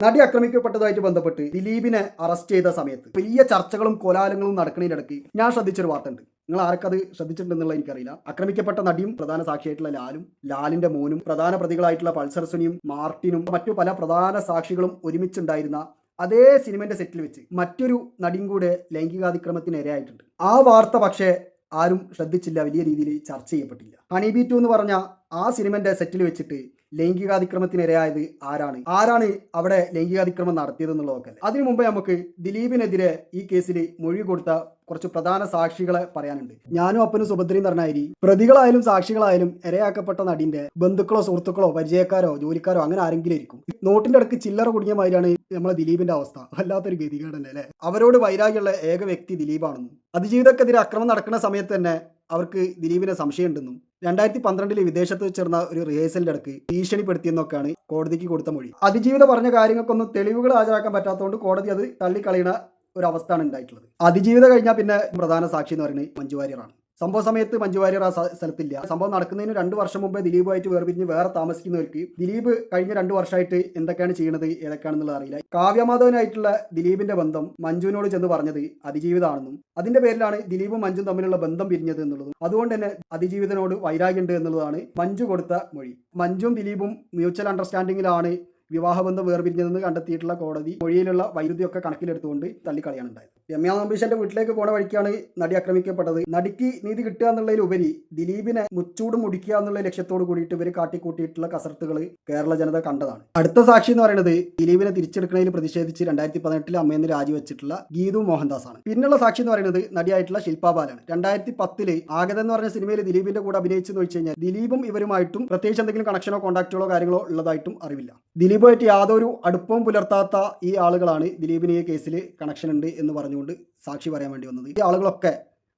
നടി ആക്രമിക്കപ്പെട്ടതുമായിട്ട് ബന്ധപ്പെട്ട് ദിലീപിനെ അറസ്റ്റ് ചെയ്ത സമയത്ത് വലിയ ചർച്ചകളും കോലാഹലങ്ങളും നടക്കുന്നതിനിടയ്ക്ക് ഞാൻ ശ്രദ്ധിച്ചൊരു വാർത്ത ഉണ്ട് നിങ്ങൾ ആർക്കത് ശ്രദ്ധിച്ചിട്ടുണ്ടെന്നുള്ള എനിക്കറിയില്ല. ആക്രമിക്കപ്പെട്ട നടിയും പ്രധാന സാക്ഷിയായിട്ടുള്ള ലാലും ലാലിന്റെ മോനും പ്രധാന പ്രതികളായിട്ടുള്ള പൾസർ സുനിയും മാർട്ടിനും മറ്റു പല പ്രധാന സാക്ഷികളും ഒരുമിച്ചുണ്ടായിരുന്ന അതേ സിനിമന്റെ സെറ്റിൽ വെച്ച് മറ്റൊരു നടിയും കൂടെ ലൈംഗികാതിക്രമത്തിന് ഇരയായിട്ടുണ്ട് ആ വാർത്ത പക്ഷേ ആരും ശ്രദ്ധിച്ചില്ല വലിയ രീതിയിൽ ചർച്ച ചെയ്യപ്പെട്ടില്ല. ഹണി ബി ടു എന്ന് പറഞ്ഞ ആ സിനിമന്റെ സെറ്റിൽ വെച്ചിട്ട് ലൈംഗികാതിക്രമത്തിന് ഇരയായത് ആരാണ്? ആരാണ് അവിടെ ലൈംഗികാതിക്രമം നടത്തിയത് എന്നുള്ളതൊക്കെ അതിനു മുമ്പേ നമുക്ക് ദിലീപിനെതിരെ ഈ കേസിൽ മൊഴി കൊടുത്ത കുറച്ച് പ്രധാന സാക്ഷികളെ പറയാനുണ്ട്. ഞാനും അപ്പനും സുഭദ്രയും പറഞ്ഞായി പ്രതികളായാലും സാക്ഷികളായാലും ഇരയാക്കപ്പെട്ട നടിന്റെ ബന്ധുക്കളോ സുഹൃത്തുക്കളോ പരിചയക്കാരോ ജോലിക്കാരോ അങ്ങനെ ആരെങ്കിലും ഇരിക്കും നോട്ടിന്റെ ഇടയ്ക്ക് ചില്ലറ കുടുങ്ങിയ മാതിരിയാണ് നമ്മളെ ദിലീപിന്റെ അവസ്ഥ. വല്ലാത്തൊരു ഗതികേടല്ലേ അവരോട് വൈരാഗ്യമുള്ള ഏക വ്യക്തി ദിലീപാണെന്നും. അതിജീവിതക്കെതിരെ അക്രമം നടക്കുന്ന സമയത്ത് തന്നെ അവർക്ക് ദിലീപിനെ സംശയമുണ്ടെന്നും രണ്ടായിരത്തി പന്ത്രണ്ടിൽ വിദേശത്ത് ചേർന്ന ഒരു റിഹേഴ്സലിന്റെ ഇടയ്ക്ക് ഭീഷണിപ്പെടുത്തിയെന്നൊക്കെയാണ് കോടതിക്ക് കൊടുത്ത മൊഴി. അതിജീവിത പറഞ്ഞ കാര്യങ്ങൾക്കൊന്നും തെളിവുകൾ ഹാജരാക്കാൻ പറ്റാത്തതുകൊണ്ട് കോടതി അത് തള്ളിക്കളയുന്ന ഒരു അവസ്ഥയാണ് ഉണ്ടായിട്ടുള്ളത്. അതിജീവിത കഴിഞ്ഞാൽ പിന്നെ പ്രധാന സാക്ഷി എന്ന് പറയുന്നത് മഞ്ജു വാര്യറാണ് സംഭവ സമയത്ത് മഞ്ജുവാര്യർ ആ സ്ഥ- സ്ഥലത്തില്ല. സംഭവം നടക്കുന്നതിന് രണ്ട് വർഷം മുമ്പേ ദിലീപുമായിട്ട് വേർപിരിഞ്ഞ് വേറെ താമസിക്കുന്നവർക്ക് ദിലീപ് കഴിഞ്ഞ രണ്ട് വർഷമായിട്ട് എന്തൊക്കെയാണ് ചെയ്യുന്നത് ഏതൊക്കെയാണെന്നുള്ളത് അറിയില്ല. കാവ്യമാധവനായിട്ടുള്ള ദിലീപിന്റെ ബന്ധം മഞ്ജുവിനോട് ചെന്ന് പറഞ്ഞത് അതിജീവിതാണെന്നും അതിന്റെ പേരിലാണ് ദിലീപും മഞ്ജും തമ്മിലുള്ള ബന്ധം പിരിഞ്ഞത് എന്നുള്ളതും. അതുകൊണ്ട് തന്നെ അതിജീവിതനോട് വൈരാഗ്യമുണ്ട് എന്നുള്ളതാണ് മഞ്ജു കൊടുത്ത മൊഴി. മഞ്ജും ദിലീപും മ്യൂച്വൽ അണ്ടർസ്റ്റാൻഡിങ്ങിലാണ് വിവാഹബന്ധം വേർപിരിഞ്ഞതെന്ന് കണ്ടെത്തിയിട്ടുള്ള കോടതി മൊഴിയിലുള്ള വൈരുദ്ധ്യമൊക്കെ കണക്കിലെടുത്തുകൊണ്ട് തള്ളിക്കളയാണ് ഉണ്ടായത് രമ്യ നമ്പീശന്റെ വീട്ടിലേക്ക് പോണ വഴിക്കാണ് നടി ആക്രമിക്കപ്പെട്ടത്. നടിക്ക് നീതി കിട്ടുക എന്നുള്ളതിലുപരി ദിലീപിനെ മുച്ചൂട് മുടിക്കുക എന്നുള്ള ലക്ഷ്യത്തോട് കൂടിയിട്ട് ഇവർ കാട്ടിക്കൂട്ടിയിട്ടുള്ള കസർത്തുകൾ കേരള ജനത കണ്ടതാണ്. അടുത്ത സാക്ഷി എന്ന് പറയുന്നത് ദിലീപിനെ തിരിച്ചെടുക്കുന്നതിൽ പ്രതിഷേധിച്ച് രണ്ടായിരത്തി പതിനെട്ടിൽ അമ്മയെന്ന് രാജിവെച്ചിട്ടുള്ള ഗീതു മോഹൻദാസ് ആണ് പിന്നുള്ള സാക്ഷി എന്ന് പറയുന്നത് നടിയായിട്ടുള്ള ശില്പ രണ്ടായിരത്തി പത്തിൽ ആഗത എന്ന് പറഞ്ഞ സിനിമയിൽ ദിലീപിന്റെ കൂടെ അഭിനയിച്ചെന്ന് വെച്ച് കഴിഞ്ഞാൽ ദിലീപും ഇവരുമായിട്ടും പ്രത്യേകിച്ച് എന്തെങ്കിലും കണക്ഷനോ കോൺടാക്റ്റുകളോ കാര്യങ്ങളോ ഉള്ളതായിട്ടും അറിവില്ല. ദിലീപുമായിട്ട് യാതൊരു അടുപ്പവും പുലർത്താത്ത ഈ ആളുകളാണ് ദിലീപിന് ഈ കേസിൽ കണക്ഷൻ ഉണ്ട് എന്ന് പറഞ്ഞുകൊണ്ട് സാക്ഷി പറയാൻ വേണ്ടി വന്നത്. ഈ ആളുകളൊക്കെ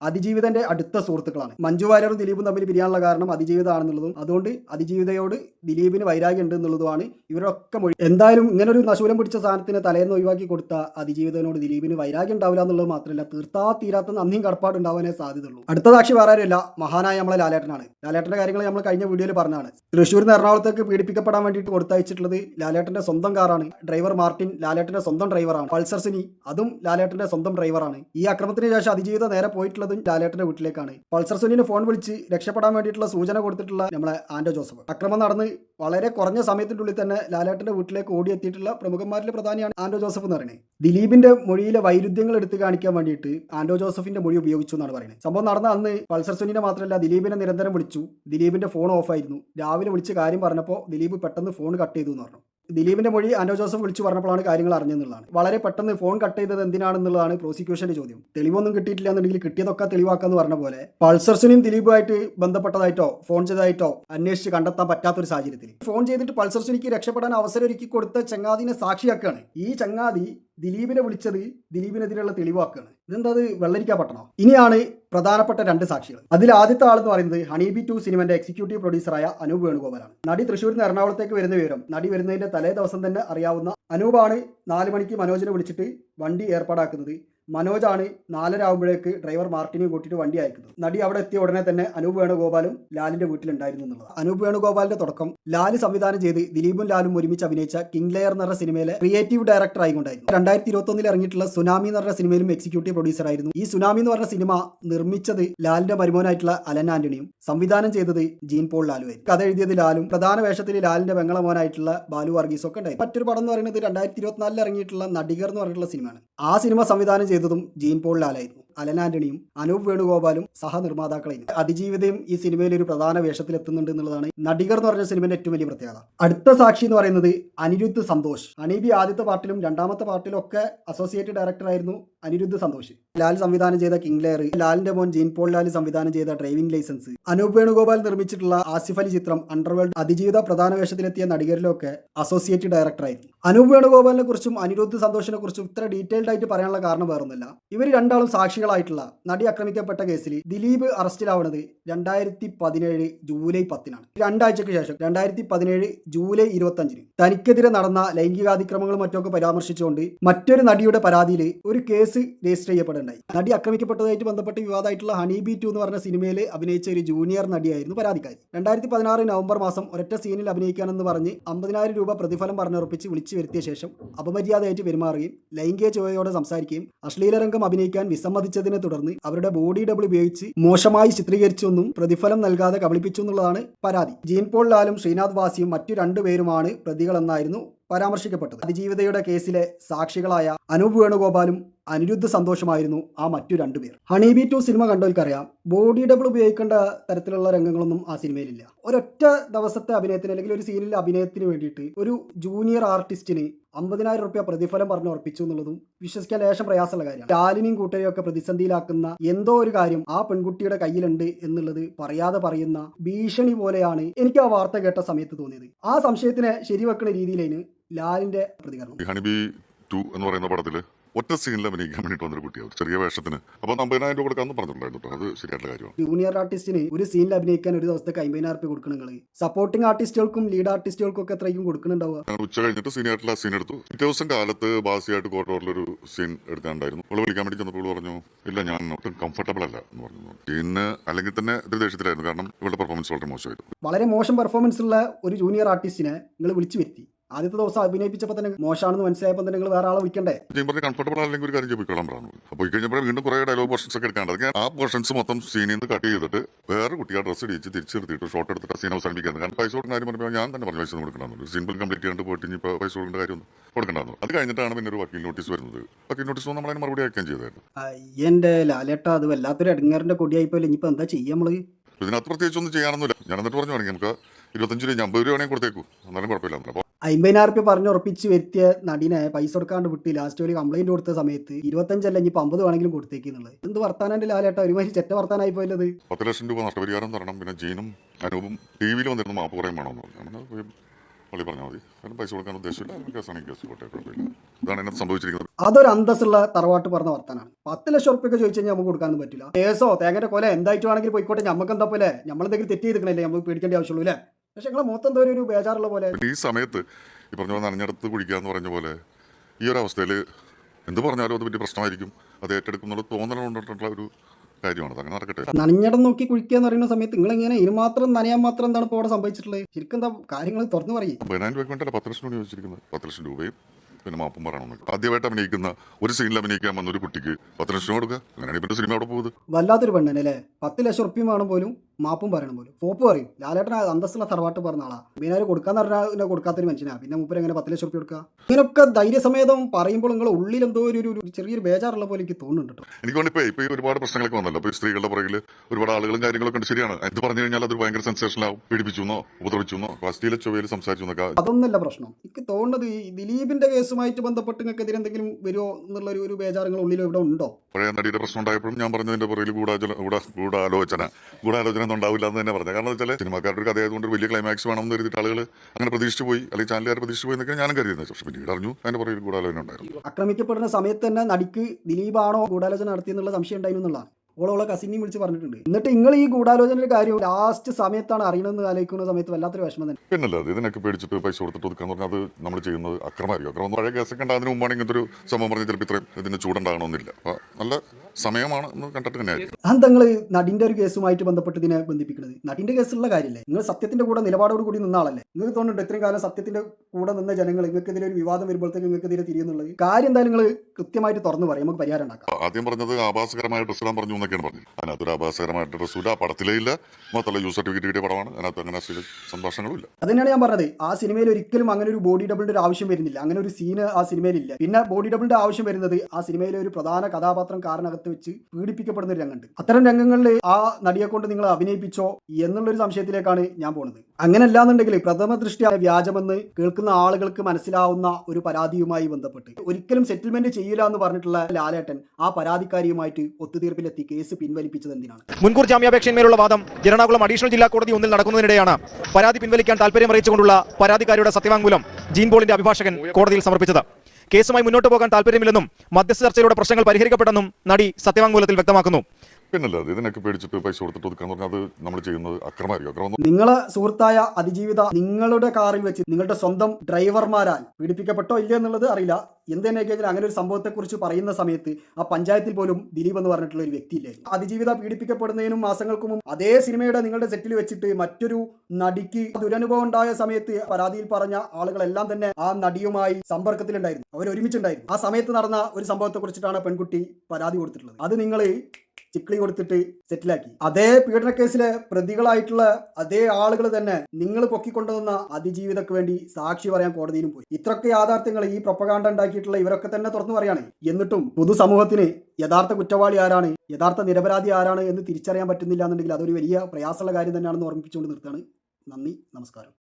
അതിജീവിതന്റെ അടുത്ത സുഹൃത്തുക്കളാണ്. മഞ്ജു വാര്യറും ദിലീപും തമ്മിൽ പിരിയാനുള്ള കാരണം അതിജീവിതമാണെന്നുള്ളതും അതുകൊണ്ട് അതിജീവിതയോട് ദിലീപിന് വൈരാഗ്യം ഉണ്ട് എന്നുള്ളതുമാണ് ഇവരൊക്കെ മൊഴി. എന്തായാലും ഇങ്ങനെ ഒരു നശൂലം പിടിച്ച സാധനത്തിന് തലേന്ന് ഒഴിവാക്കി കൊടുത്ത അതിജീവിതനോട് ദിലീപിന് വൈരാഗ്യം ഉണ്ടാവില്ല എന്നുള്ളത് മാത്രമല്ല തീർത്താ തീരാത്ത നന്ദിയും കടപ്പാട് ഉണ്ടാവാനേ സാധ്യതയുള്ളൂ. അടുത്ത സാക്ഷി വേറെ മഹാനായ നമ്മളെ ലാലേട്ടനാണ്. ലാലേട്ടന്റെ കാര്യങ്ങൾ നമ്മൾ കഴിഞ്ഞ വീഡിയോയിൽ പറഞ്ഞാണ് തൃശ്ശൂരിൽ നിന്ന് എറണാകുളത്തേക്ക് പീഡിപ്പിക്കപ്പെടാൻ വേണ്ടിയിട്ട് കൊടുത്തയച്ചിട്ടുള്ളത് ലാലേട്ടന്റെ സ്വന്തം കാറാണ്. ഡ്രൈവർ മാർട്ടിൻ ലാലേട്ടന്റെ സ്വന്തം ഡ്രൈവറാണ്. പൾസർ സിനി അതും ലാലേട്ടന്റെ സ്വന്തം ഡ്രൈവറാണ്. ഈ അക്രമത്തിന് ശേഷം അതിജീവിത നേരെ പോയിട്ടുള്ളതും ലാലേട്ടന്റെ വീട്ടിലേക്കാണ്. പൾസർ സുനിന് ഫോൺ വിളിച്ച് രക്ഷപ്പെടാൻ വേണ്ടിയിട്ടുള്ള സൂചന കൊടുത്തിട്ടുള്ള നമ്മളെ ആന്റോ ജോസഫ്. അക്രമം നടന്ന് വളരെ കുറഞ്ഞ സമയത്തിനുള്ളിൽ തന്നെ ലാലേട്ടന്റെ വീട്ടിലേക്ക് ഓടിയെത്തിയിട്ടുള്ള പ്രമുഖന്മാരിൽ പ്രധാനിയാണ് ആന്റോ ജോസഫ് എന്ന് പറയുന്നത്. ദിലീപിന്റെ മൊഴിയിലെ വൈരുദ്ധ്യങ്ങൾ എടുത്തു കാണിക്കാൻ വേണ്ടിയിട്ട് ആന്റോ ജോസഫിന്റെ മൊഴി ഉപയോഗിച്ചു എന്നാണ് പറയുന്നത്. സംഭവം നടന്ന അന്ന് പൾസർ സുനിനെ മാത്രമല്ല ദിലീപിനെ നിരന്തരം വിളിച്ചു. ദിലീപിന്റെ ഫോൺ ഓഫ് ആയിരുന്നു രാവിലെ വിളിച്ച് കാര്യം പറഞ്ഞപ്പോൾ ദിലീപ് പെട്ടെന്ന് ഫോൺ കട്ട് ചെയ്തു എന്ന് പറഞ്ഞു. ദിലീപിന്റെ മൊഴി ആന്റോ ജോസഫ് വിളിച്ചു പറഞ്ഞപ്പോഴാണ് കാര്യങ്ങൾ അറിഞ്ഞെന്നുള്ളതാണ് വളരെ പെട്ടെന്ന് ഫോൺ കട്ട് ചെയ്തത് എന്തിനാണെന്നുള്ളതാണ് പ്രോസിക്യൂഷന്റെ ചോദ്യം. തെളിവൊന്നും കിട്ടിയിട്ടില്ല എന്നുണ്ടെങ്കിൽ കിട്ടിയതൊക്കെ തെളിവാക്കാന്ന് പറഞ്ഞ പോലെ പൾസർസിനും ദിലീപുമായിട്ട് ബന്ധപ്പെട്ടതായിട്ടോ ഫോൺ ചെയ്തതായിട്ടോ അന്വേഷിച്ച് കണ്ടെത്താൻ പറ്റാത്തൊരു സാഹചര്യത്തിൽ. ഫോൺ ചെയ്തിട്ട് പൾസർസിനിക്ക് രക്ഷപ്പെടാൻ അവസരം ഒരുക്കി കൊടുത്ത ചങ്ങാതിനെ സാക്ഷിയാക്കുകയാണ്. ഈ ചങ്ങാതി ദിലീപിനെ വിളിച്ചത് ദിലീപിനെതിരെയുള്ള തെളിവാക്കുകയാണ്. ഇതെന്താ അത് വെള്ളരിക്കാ പട്ടണോ? ഇനിയാണ് പ്രധാനപ്പെട്ട രണ്ട് സാക്ഷികൾ. അതിൽ ആദ്യത്തെ ആളെന്ന് പറയുന്നത് ഹണീബി ടു സിനിമന്റെ എക്സിക്യൂട്ടീവ് പ്രൊഡ്യൂസറായ അനൂപ് വേണുഗോപാലാണ്. നടി തൃശ്ശൂരിൽ നിന്ന് എറണാകുളത്തേക്ക് വരുന്ന വിവരം നടി വരുന്നതിന്റെ തലേ ദിവസം തന്നെ അറിയാവുന്ന അനൂപാണ് നാല് മണിക്ക് മനോജിനെ വിളിച്ചിട്ട് വണ്ടി ഏർപ്പാടാക്കുന്നത് മനോജാണ് നാലര ആകുമ്പോഴേക്ക് ഡ്രൈവർ മാർട്ടിനെ കൂട്ടിയിട്ട് വണ്ടി അയക്കുന്നത്. നടി അവിടെ എത്തിയ ഉടനെ തന്നെ അനൂപ് വേണുഗോപാലും ലാലിന്റെ വീട്ടിലുണ്ടായിരുന്നു എന്നുള്ളത്. അനൂപ് വേണുഗോപാലിന്റെ തുടക്കം ലാൽ സംവിധാനം ചെയ്ത് ദിലീപും ലാലും ഒരുമിച്ച് അഭിനയിച്ച കിങ് ലെയർ എന്ന സിനിമയിലെ ക്രിയേറ്റീവ് ഡയറക്ടർ ആയിക്കൊണ്ടായിരുന്നു. രണ്ടായിരത്തി ഇരുപത്തി ഒന്നിൽ ഇറങ്ങിയിട്ടുള്ള സുനാമി എന്ന് പറഞ്ഞ സിനിമയിലും എക്സിക്യൂട്ടീവ് പ്രൊഡ്യൂസർ ആയിരുന്നു. ഈ സുനാമി എന്ന് പറഞ്ഞ സിനിമ നിർമ്മിച്ചത് ലാലിന്റെ മരുമോനായിട്ടുള്ള അലൻ ആന്റണിയും സംവിധാനം ചെയ്തത് ജീൻ പോൾ ലാലുവായിരുന്നു കഥ എഴുതിയത് ലാലും പ്രധാന വേഷത്തിൽ ലാലിന്റെ വെങ്ങള മോനായിട്ടുള്ള ബാലു വർഗീസ് ഒക്കെ ഉണ്ടായി മറ്റൊരു പടം എന്ന് പറയുന്നത് രണ്ടായിരത്തി ഇരുപത്തിനാലിൽ ഇറങ്ങിയിട്ടുള്ള നടികർ എന്ന് പറഞ്ഞിട്ടുള്ള സിനിമയാണ്. ആ സിനിമ സംവിധാനം ചെയ്തതും ജീൻ പോൾ ലാലായിരുന്നു അലൻ ആന്റണിയും അനൂപ് വേണുഗോപാലും സഹനിർമ്മാതാക്കളായിരുന്നു അതിജീവിതയും ഈ സിനിമയിൽ ഒരു പ്രധാന വേഷത്തിൽ എത്തുന്നുണ്ട് എന്നുള്ളതാണ് നടികർ എന്ന് പറഞ്ഞ സിനിമയുടെ ഏറ്റവും വലിയ പ്രത്യേകത. അടുത്ത സാക്ഷി എന്ന് പറയുന്നത് അനിരുദ്ധ് സന്തോഷ്. അനീബി ആദ്യത്തെ പാർട്ടിലും രണ്ടാമത്തെ പാർട്ടിലും ഒക്കെ അസോസിയേറ്റ് ഡയറക്ടർ ആയിരുന്നു അനിരുദ്ധ് സന്തോഷ്. ലാൽ സംവിധാനം ചെയ്ത കിങ് ലെയർ ലാലിന്റെ മോൻ ജീൻ പോൾ ലാൽ സംവിധാനം ചെയ്ത ഡ്രൈവിംഗ് ലൈസൻസ് അനൂപ് വേണുഗോപാൽ നിർമ്മിച്ചിട്ടുള്ള ആസിഫ് അലി ചിത്രം അണ്ടർവേൾഡ് അതിജീവിത പ്രധാന വേഷത്തിലെത്തിയ നടികരിലൊക്കെ അസോസിയേറ്റ് ഡയറക്ടർ ആയിരുന്നു. അനൂപ് വേണുഗോപാലിനെ കുറിച്ചും അനിരുദ്ധ് സന്തോഷിനെ കുറിച്ചും ഇത്ര ഡീറ്റെയിൽഡ് ആയിട്ട് പറയാനുള്ള കാരണം വേറൊന്നുമില്ല. ഇവർ രണ്ടാളും സാക്ഷികൾ സാക്ഷികളായിട്ടുള്ള നടി ആക്രമിക്കപ്പെട്ട കേസിൽ ദിലീപ് അറസ്റ്റിലാവുന്നത് രണ്ടായിരത്തി പതിനേഴ് ജൂലൈ പത്തിനാണ്. രണ്ടാഴ്ചക്ക് ശേഷം രണ്ടായിരത്തി പതിനേഴ് ജൂലൈ ഇരുപത്തഞ്ചിന് തനിക്കെതിരെ നടന്ന ലൈംഗികാതിക്രമങ്ങളും മറ്റൊക്കെ പരാമർശിച്ചുകൊണ്ട് മറ്റൊരു നടിയുടെ പരാതിയിൽ ഒരു കേസ് രജിസ്റ്റർ ചെയ്യപ്പെടുണ്ടായി. നടി ആക്രമിക്കപ്പെട്ടതായിട്ട് ബന്ധപ്പെട്ട് വിവാദമായിട്ടുള്ള ഹണി ബി ടു എന്ന് പറഞ്ഞ സിനിമയിൽ അഭിനയിച്ച ഒരു ജൂനിയർ നടിയായിരുന്നു പരാതിക്കാരി. രണ്ടായിരത്തി പതിനാറ് നവംബർ മാസം ഒരൊറ്റ സീനിൽ അഭിനയിക്കാനെന്ന് പറഞ്ഞ് അമ്പതിനായിരം രൂപ പ്രതിഫലം പറഞ്ഞുറപ്പിച്ച് വിളിച്ചു വരുത്തിയ ശേഷം അപമര്യാദയായിട്ട് പെരുമാറുകയും ലൈംഗിക ചുവയോടെ സംസാരിക്കുകയും അശ്ലീലരംഗം അഭിനയിക്കാൻ അഭിനയിക്കാൻ വിസമ്മതിച്ചതിനെ തുടർന്ന് അവരുടെ ബോഡി ഡബിൾ ഉപയോഗിച്ച് മോശമായി ചിത്രീകരിച്ചെന്നും പ്രതിഫലം നൽകാതെ കബളിപ്പിച്ചു എന്നുള്ളതാണ് പരാതി. ജീൻ പോൾ ലാലും ശ്രീനാഥ് വാസിയും മറ്റു രണ്ടുപേരുമാണ് പ്രതികളെന്നായിരുന്നു പരാമർശിക്കപ്പെട്ടത്. അതിജീവിതയുടെ കേസിലെ സാക്ഷികളായ അനൂപ് വേണുഗോപാലും അനിരുദ്ധ സന്തോഷമായിരുന്നു ആ മറ്റു രണ്ടുപേർ ഹണീബി ടു സിനിമ കണ്ടവർക്കറിയാം ബോഡി ഡബിൾ ഉപയോഗിക്കേണ്ട തരത്തിലുള്ള രംഗങ്ങളൊന്നും ആ സിനിമയിലില്ല. ഒരൊറ്റ ദിവസത്തെ അഭിനയത്തിന് അല്ലെങ്കിൽ ഒരു സീനിലെ അഭിനയത്തിന് വേണ്ടിയിട്ട് ഒരു ജൂനിയർ ആർട്ടിസ്റ്റിന് അമ്പതിനായിരം റുപ്യ പ്രതിഫലം പറഞ്ഞ് ഉറപ്പിച്ചു എന്നുള്ളതും വിശ്വസിക്കാൻ ലേശം പ്രയാസമുള്ള കാര്യമാണ്. ലാലിനെയും കൂട്ടരെയും ഒക്കെ പ്രതിസന്ധിയിലാക്കുന്ന എന്തോ ഒരു കാര്യം ആ പെൺകുട്ടിയുടെ കയ്യിലുണ്ട് എന്നുള്ളത് പറയാതെ പറയുന്ന ഭീഷണി പോലെയാണ് എനിക്ക് ആ വാർത്ത കേട്ട സമയത്ത് തോന്നിയത്. ആ സംശയത്തിനെ ശരിവെക്കുന്ന രീതിയിലാണ് ലാലിന്റെ പ്രതികരണം. ഹണിബി ടു എന്ന് പറയുന്ന പടത്തിൽ ഒറ്റ സീനിൽ അഭിനയിക്കാൻ വേണ്ടിട്ട് വന്നൊരു കുട്ടിയാണ് ചെറിയ വേഷത്തിന്. അപ്പോൾ അമ്പതിനായിരം രൂപ കൊടുക്കാന്ന് പറഞ്ഞിട്ടുണ്ടായിരുന്നു അത് ശരിയായിട്ടുള്ള കാര്യമാണ്. ജൂനിയർ ആർട്ടിസ്റ്റിന് ഒരു സീനിൽ അഭിനയിക്കാൻ ഒരു ദിവസത്തേക്ക് അമ്പതിനായിരം രൂപ കൊടുക്കണം നിങ്ങൾ സപ്പോർട്ടിംഗ് ആർട്ടിസ്റ്റുകൾക്കും ലീഡ് ആർട്ടിസ്റ്റുകൾക്കും ഒക്കെ അത്രയും കൊടുക്കുന്നുണ്ടാവുക ഉച്ച കഴിഞ്ഞിട്ട് സീനിയർ സീനിയായിട്ടുള്ള സീൻ എടുത്തു. പിറ്റേ ദിവസം കാലത്ത് ബാസിയായിട്ട് കോട്ടോറിലൊരു സീൻ എടുക്കാനുണ്ടായിരുന്നു. അവൾ വിളിക്കാൻ വേണ്ടി ചെന്നപ്പോൾ പറഞ്ഞു ഇല്ല ഞാൻ ഒട്ടും കംഫർട്ടബിൾ അല്ല എന്ന് പറഞ്ഞു. പിന്നെ അല്ലെങ്കിൽ തന്നെ ഒരു ദേഷ്യത്തിലായിരുന്നു. കാരണം ഇവിടെ പെർഫോമൻസ് വളരെ മോശമായിരുന്നു. വളരെ മോശം പെർഫോമൻസ് ഉള്ള ഒരു ജൂനിയർ ആർട്ടിസ്റ്റിനെ നിങ്ങൾ വിളിച്ചു വരുത്തി. ആദ്യത്തെ ദിവസം അഭിനയിപ്പിച്ചപ്പോൾ തന്നെ മോശമാണെന്ന് മനസ്സിലായപ്പോൾ തന്നെ നിങ്ങൾ വേറെ ആളെ വിളിക്കണ്ടേ? പറഞ്ഞു കംഫർട്ടബിൾ അല്ലെങ്കിൽ ഒരു കാര്യം ചെയ്യിപ്പിക്കണം പറഞ്ഞു. അപ്പോൾ കഴിഞ്ഞപ്പോൾ വീണ്ടും കുറേ ഡയലോഗ് പോർഷൻസ് ഒക്കെ എടുക്കാണ്ട് അതൊക്കെ ആ പോർഷൻസ് മൊത്തം സീനിൽ നിന്ന് കട്ട് ചെയ്തിട്ട് വേറെ കുട്ടിയെ ഡ്രസ്സ് ഇടിച്ച് തിരിച്ചെടുത്തിട്ട് ഷോട്ട് എടുത്തിട്ട് സീൻ അവസാനിപ്പിക്കുന്നത് കാരണം പൈസ കൊടുക്കുന്ന കാര്യം പറഞ്ഞപ്പോൾ ഞാൻ തന്നെ പറഞ്ഞു പൈസ കൊടുക്കണമെന്നു സിമ്പിൾ കംപ്ലീറ്റ് ചെയ്യേണ്ട പോയിട്ട് ഇനി ഇപ്പോൾ പൈസ കൊടുക്കേണ്ട കാര്യം കൊടുക്കണമെന്നു അത് കഴിഞ്ഞിട്ടാണ് പിന്നെ ഒരു വക്കീൽ നോട്ടീസ് വരുന്നത്. വക്കീൽ നോട്ടീസ് നമ്മളതിന് മറുപടി അയക്കാൻ ചെയ്തായിരുന്നു. എന്റെ ലാലേട്ട അത് വല്ലാത്തൊരു അടങ്ങാറിന്റെ പോലെ ഇനിയിപ്പോൾ എന്താ ചെയ്യാം നമ്മൾ? ഇതിനകത്ത് പ്രത്യേകിച്ച് ഒന്നും ചെയ്യാനൊന്നുമില്ല. ഞാൻ എന്നിട്ട് പറഞ്ഞു വേണമെങ്കിൽ നമുക്ക് ഇരുപത്തഞ്ച് രൂപ അമ്പത് രൂപ വേണമെങ്കിൽ കൊടുത്തേക്കൂ. എന്നാലും കുഴപ്പമില്ല. അപ്പോൾ അമ്പതിനായിരം റുപ്യ പറഞ്ഞ് ഉറപ്പിച്ച് വരുത്തിയ നടിനെ പൈസ കൊടുക്കാണ്ട് വിട്ട് ലാസ്റ്റ് ഒരു കംപ്ലൈന്റ് കൊടുത്ത സമയത്ത് ഇരുപത്തഞ്ചല്ല ഇനി അമ്പത് വേണമെങ്കിലും കൊടുത്തേക്ക് എന്നുള്ളത് എന്ത് വർത്താനാന്റെ ലാലേട്ട? ഒരുമാതിരി ചെറ്റ വർത്താനായി പോയത് പത്ത് ലക്ഷം രൂപ നഷ്ടപരിഹാരം തരണം. പിന്നെ ജീനും അനൂപും ടി വിയിൽ വന്നിരുന്ന മാപ്പ് കുറേ വേണമെന്ന് പറഞ്ഞു. പള്ളി പറഞ്ഞാൽ മതി. കാരണം പൈസ കൊടുക്കാൻ ഉദ്ദേശമില്ല കേസാണെങ്കിൽ കേസ് പോട്ടെ കുഴപ്പമില്ല ഇതാണ് എന്നെ സംഭവിച്ചിരിക്കുന്നത്. അതൊരു അന്തസ്സുള്ള തറവാട്ട് പറഞ്ഞ വർത്താനാണ്. പത്ത് ലക്ഷം ഉറപ്പൊക്കെ ചോദിച്ചു കഴിഞ്ഞാൽ നമുക്ക് കൊടുക്കാനും പറ്റില്ല. കേസോ തേങ്ങന്റെ കൊല എന്തായിട്ട് വേണമെങ്കിൽ പോയിക്കോട്ടെ. നമുക്ക് എന്താ പോലെ? നമ്മളെന്തെങ്കിലും തെറ്റ് ചെയ്തിരിക്കണല്ലേ? നമുക്ക് പേടിക്കേണ്ട ആവശ്യമുള്ളൂ അല്ലേ? പക്ഷെ നിങ്ങളെ മൊത്തം എന്തോ ഒരു ബേജാറുള്ള പോലെ. ഈ സമയത്ത് ഈ പറഞ്ഞ പോലെ നനഞ്ഞെടുത്ത് കുടിക്കുക എന്ന് പറഞ്ഞ പോലെ ഈ ഒരു അവസ്ഥയിൽ എന്ത് പറഞ്ഞാലും അത് വലിയ പ്രശ്നമായിരിക്കും. അത് ഏറ്റെടുക്കുന്നുള്ള തോന്നലുകൊണ്ടിട്ടുള്ള ഒരു കാര്യമാണ് അങ്ങനെ നടക്കട്ടെ. നനഞ്ഞടം നോക്കി കുഴിക്കുക എന്ന് പറയുന്ന സമയത്ത് നിങ്ങൾ ഇങ്ങനെ ഇതിന് മാത്രം നനയാൻ മാത്രം എന്താണ് ഇപ്പോൾ അവിടെ സംഭവിച്ചിട്ടുള്ളത് ശരിക്കും എന്താ കാര്യങ്ങൾ തുറന്നു പറയും. പതിനായിരം രൂപയ്ക്ക് കൊണ്ടല്ല പത്ത് ലക്ഷം രൂപ ചോദിച്ചിരിക്കുന്നത്. പത്ത് ലക്ഷം രൂപയും പിന്നെ മാപ്പും പറയണമെന്ന്. ആദ്യമായിട്ട് അഭിനയിക്കുന്ന ഒരു സീനിൽ അഭിനയിക്കാൻ വന്ന ഒരു കുട്ടിക്ക് പത്ത് ലക്ഷം രൂപ കൊടുക്കുക അങ്ങനെയാണ് ഇപ്പം സിനിമ അവിടെ പോകുന്നത്. വല്ലാത്തൊരു പെണ്ണനെ അല്ലേ പത്ത് ലക്ഷം ഉറപ്പിയും വേണം പോലും. മാപ്പും പറയണം പോലും. ഫോപ്പ് പറയും ലാലേട്ടൻ അന്തസ്സുള്ള തറവാട്ട് പറഞ്ഞ ആളാ. മീനാര് കൊടുക്കാൻ പറഞ്ഞാൽ പിന്നെ കൊടുക്കാത്തൊരു മനുഷ്യനാ. പിന്നെ മൂപ്പര് എങ്ങനെ പത്ത് ലക്ഷം റുപ്യ കൊടുക്കുക ഇങ്ങനൊക്കെ ധൈര്യസമേതം പറയുമ്പോൾ നിങ്ങൾ ഉള്ളിൽ എന്തോ ഒരു ഒരു- ചെറിയൊരു ബേജാറുള്ള പോലെ എനിക്ക് തോന്നുന്നുണ്ട് എനിക്ക് തോന്നിപ്പോ ഇപ്പൊ ഈ ഒരുപാട് പ്രശ്നങ്ങളൊക്കെ വന്നല്ലോ. ഇപ്പൊ സ്ത്രീകളുടെ പുറകിൽ ഒരുപാട് ആളുകളും കാര്യങ്ങളൊക്കെ ഉണ്ട് ശരിയാണ്. എന്ത് പറഞ്ഞു കഴിഞ്ഞാൽ അത് ഭയങ്കര സെൻസേഷനാവും പീഡിപ്പിച്ചു എന്നോ ഉപദ്രവിച്ചു എന്നോ ഫസ്റ്റിലെ ചൊവ്വയിൽ സംസാരിച്ചു അതൊന്നല്ല പ്രശ്നം. എനിക്ക് തോന്നുന്നത് ഈ ദിലീപിന്റെ കേസുമായിട്ട് ബന്ധപ്പെട്ട് നിങ്ങൾക്ക് എതിരെ എന്തെങ്കിലും വരുമോ എന്നുള്ള ഒരു ബേജാറുകൾ ഉള്ളിൽ ഇവിടെ ഉണ്ടോ? പഴയ നടിയുടെ പ്രശ്നം ഉണ്ടായപ്പോഴും ഞാൻ പറഞ്ഞതിന്റെ പുറകിൽ ഗൂഢാലോചന. ഗൂഢാലോചന ഒന്നും ഉണ്ടാവില്ല എന്ന് തന്നെ പറഞ്ഞു കാരണം വെച്ചാൽ സിനിമാക്കാരുടെ ഒരു കഥയായതുകൊണ്ട് ആയതുകൊണ്ട് വലിയ ക്ലൈമാക്സ് വേണമെന്ന് കരുതിയിട്ട് ആളുകൾ അങ്ങനെ പ്രതീക്ഷിച്ചു പോയി. അല്ലെങ്കിൽ ചാനലുകാർ പ്രതീക്ഷിച്ചു പോയി എന്നൊക്കെ ഞാനും കരുതുന്നത് പക്ഷെ പിന്നീട് അറിഞ്ഞു. അതിന്റെ പുറകിൽ ഗൂഢാലോചന ഉണ്ടായിരുന്നു. ആക്രമിക്കപ്പെടുന്ന സമയത്ത് തന്നെ നടിക്ക് ദിലീപാണോ ഗൂഢാലോചന നടത്തിയെന്നുള്ള സംശയം ഉണ്ടായിരുന്നുള്ള ഓളോളെ കസിനെയും വിളിച്ച് പറഞ്ഞിട്ടുണ്ട്. എന്നിട്ട് നിങ്ങൾ ഈ ഗൂഢാലോചനയുടെ കാര്യം ലാസ്റ്റ് സമയത്താണ് അറിയണമെന്ന് ആലോചിക്കുന്ന സമയത്ത് വല്ലാത്തൊരു വിഷമം തന്നെ. പിന്നല്ല അത്? ഇതിനൊക്കെ പേടിച്ചിട്ട് പൈസ കൊടുത്തിട്ട് ഒതുക്കാന്ന് പറഞ്ഞാൽ അത് നമ്മൾ ചെയ്യുന്നത് അക്രമമായിരിക്കും. അക്രമം പഴയ കേസൊക്കെ ഉണ്ടാകുന്നതിന് മുമ്പാണ് ഇങ്ങനത്തെ ഒരു സംഭവം പറഞ്ഞ് ചിലപ്പോൾ ഇത്രയും ഇതിന് ചൂടുണ്ടാകണമെന്നില്ല. അപ്പോൾ നല്ല സമയമാണ് എന്ന് കണ്ടിട്ട് തന്നെയായിരിക്കും അതെന്താ നിങ്ങൾ നടിന്റെ ഒരു കേസുമായിട്ട് ബന്ധപ്പെട്ട് ഇതിനെ ബന്ധിപ്പിക്കുന്നത്. നടിന്റെ കേസുള്ള കാര്യമല്ലേ നിങ്ങൾ സത്യത്തിന്റെ കൂടെ നിലപാടോട് കൂടി നിന്ന ആളല്ലേ? നിങ്ങൾക്ക് തോന്നുന്നുണ്ട് ഇത്രയും കാലം സത്യത്തിന്റെ കൂടെ നിന്ന ജനങ്ങൾ നിങ്ങൾക്ക് ഇതിലെ ഒരു വിവാദം വരുമ്പോഴത്തേക്ക് നിങ്ങൾക്ക് ഇതിലെ തിരിയുന്നുള്ളത്? കാര്യം എന്തായാലും നിങ്ങൾ കൃത്യമായിട്ട് തുറന്നു പറയും. നമുക്ക് പരിഹാരം ഉണ്ടാക്കാം. ആദ്യം പറഞ്ഞത് ആഭാസകരമായ ഡ്രസ് ഇടാൻ പറഞ്ഞു എന്നൊക്കെയാണ് പറഞ്ഞത്. അതിനകത്തൊരു ആഭാസകരമായ ഡ്രസ് ഇല്ല പടത്തിലേ ഇല്ല. മാത്രമല്ല യൂസ് സർട്ടിഫിക്കറ്റ് കിട്ടിയ പടമാണ്. അതിനകത്ത് അങ്ങനെ സന്തോഷങ്ങളും സംഭാഷണങ്ങളും ഇല്ല. അതന്നെയാണ് തന്നെയാണ് ഞാൻ പറഞ്ഞത്. ആ സിനിമയിൽ ഒരിക്കലും അങ്ങനെ ഒരു ബോഡി ഡബിളിന്റെ ഒരു ആവശ്യം വരുന്നില്ല. അങ്ങനെ ഒരു സീന് ആ സിനിമയിലില്ല പിന്നെ ബോഡി ഡബിളിന്റെ ആവശ്യം വരുന്നത് ആ സിനിമയിലെ ഒരു പ്രധാന കഥാപാത്രം കാറിനകത്ത് വെച്ച് പീഡിപ്പിക്കപ്പെടുന്ന ഒരു രംഗമുണ്ട്. അത്തരം രംഗങ്ങളിൽ ആ നടിയെ കൊണ്ട് നിങ്ങൾ അഭിനയിപ്പിച്ചോ എന്നുള്ളൊരു സംശയത്തിലേക്കാണ് ഞാൻ പോണത് അങ്ങനെയല്ല എന്നുണ്ടെങ്കിൽ പ്രഥമ ദൃഷ്ടി വ്യാജമെന്ന് കേൾക്കുന്ന ആളുകൾക്ക് മനസ്സിലാവുന്ന ഒരു പരാതിയുമായി ബന്ധപ്പെട്ട് ഒരിക്കലും സെറ്റിൽമെന്റ് ചെയ്യില്ല എന്ന് പറഞ്ഞിട്ടുള്ള ലാലേട്ടൻ ആ പരാതിക്കാരിയുമായിട്ട് ഒത്തുതീർപ്പിലെത്തി കേസ് പിൻവലിപ്പിച്ചത് എന്തിനാണ്? മുൻകൂർ ജാമ്യാപേക്ഷയിന്മേലുള്ള വാദം എറണാകുളം അഡീഷണൽ ജില്ലാ കോടതി ഒന്നിൽ നടക്കുന്നതിനിടെയാണ് പരാതി പിൻവലിക്കാൻ താല്പര്യം അറിയിച്ചുകൊണ്ടുള്ള പരാതിക്കാരിയുടെ സത്യവാങ്മൂലം ജീൻ പോളിന്റെ അഭിഭാഷകൻ കോടതിയിൽ സമർപ്പിച്ചത്. കേസുമായി മുന്നോട്ട് പോകാൻ താല്പര്യമില്ലെന്നും മധ്യസ്ഥ ചർച്ചയിലൂടെ പ്രശ്നങ്ങൾ പരിഹരിക്കപ്പെട്ടെന്നും നടി സത്യവാങ്മൂലത്തിൽ വ്യക്തമാക്കുന്നു. പിന്നല്ല ഇതിനൊക്കെ പേടിച്ചിട്ട് പൈസ കൊടുത്തിട്ട് ഒതുക്കാൻ പറഞ്ഞാൽ അത് നമ്മൾ ചെയ്യുന്നത് അക്രമമായിരിക്കും. അക്രമം നിങ്ങളെ സുഹൃത്തായ അതിജീവിത നിങ്ങളുടെ കാറിൽ വെച്ച് നിങ്ങളുടെ സ്വന്തം ഡ്രൈവർമാരാൽ പീഡിപ്പിക്കപ്പെട്ടോ ഇല്ല എന്നുള്ളത് അറിയില്ല. എന്ത് തന്നെയൊക്കെ അങ്ങനെ ഒരു സംഭവത്തെക്കുറിച്ച് പറയുന്ന സമയത്ത് ആ പഞ്ചായത്തിൽ പോലും ദിലീപ് എന്ന് പറഞ്ഞിട്ടുള്ള ഒരു വ്യക്തിയില്ലേ? അതിജീവിത പീഡിപ്പിക്കപ്പെടുന്നതിനും മാസങ്ങൾക്ക് മുമ്പ് അതേ സിനിമയുടെ നിങ്ങളുടെ സെറ്റിൽ വെച്ചിട്ട് മറ്റൊരു നടിക്ക് ദുരനുഭവം ഉണ്ടായ സമയത്ത് പരാതിയിൽ പറഞ്ഞ ആളുകളെല്ലാം തന്നെ ആ നടിയുമായി സമ്പർക്കത്തിലുണ്ടായിരുന്നു. അവർ ഒരുമിച്ചുണ്ടായിരുന്നു. ആ സമയത്ത് നടന്ന ഒരു സംഭവത്തെ കുറിച്ചിട്ടാണ് പെൺകുട്ടി പരാതി കൊടുത്തിട്ടുള്ളത്. അത് നിങ്ങൾ ചിക്ലി കൊടുത്തിട്ട് സെറ്റിലാക്കി. അതേ പീഡന കേസിലെ പ്രതികളായിട്ടുള്ള അതേ ആളുകൾ തന്നെ നിങ്ങൾ പൊക്കിക്കൊണ്ടുവന്ന അതിജീവിതക്ക് വേണ്ടി സാക്ഷി പറയാൻ കോടതിയിലും പോയി. ഇത്രയൊക്കെ യാഥാർത്ഥ്യങ്ങൾ ഈ പ്രൊപ്പകാണ്ട ഉണ്ടാക്കിയിട്ടുള്ള ഇവരൊക്കെ തന്നെ തുറന്നു പറയാണ്. എന്നിട്ടും പൊതുസമൂഹത്തിന് യഥാർത്ഥ കുറ്റവാളി ആരാണ് യഥാർത്ഥ നിരപരാധി ആരാണ് എന്ന് തിരിച്ചറിയാൻ പറ്റുന്നില്ല എന്നുണ്ടെങ്കിൽ അതൊരു വലിയ പ്രയാസമുള്ള കാര്യം തന്നെയാണെന്ന് ഓർമ്മിപ്പിച്ചുകൊണ്ട് നിർത്തുകയാണ്. നന്ദി നമസ്കാരം.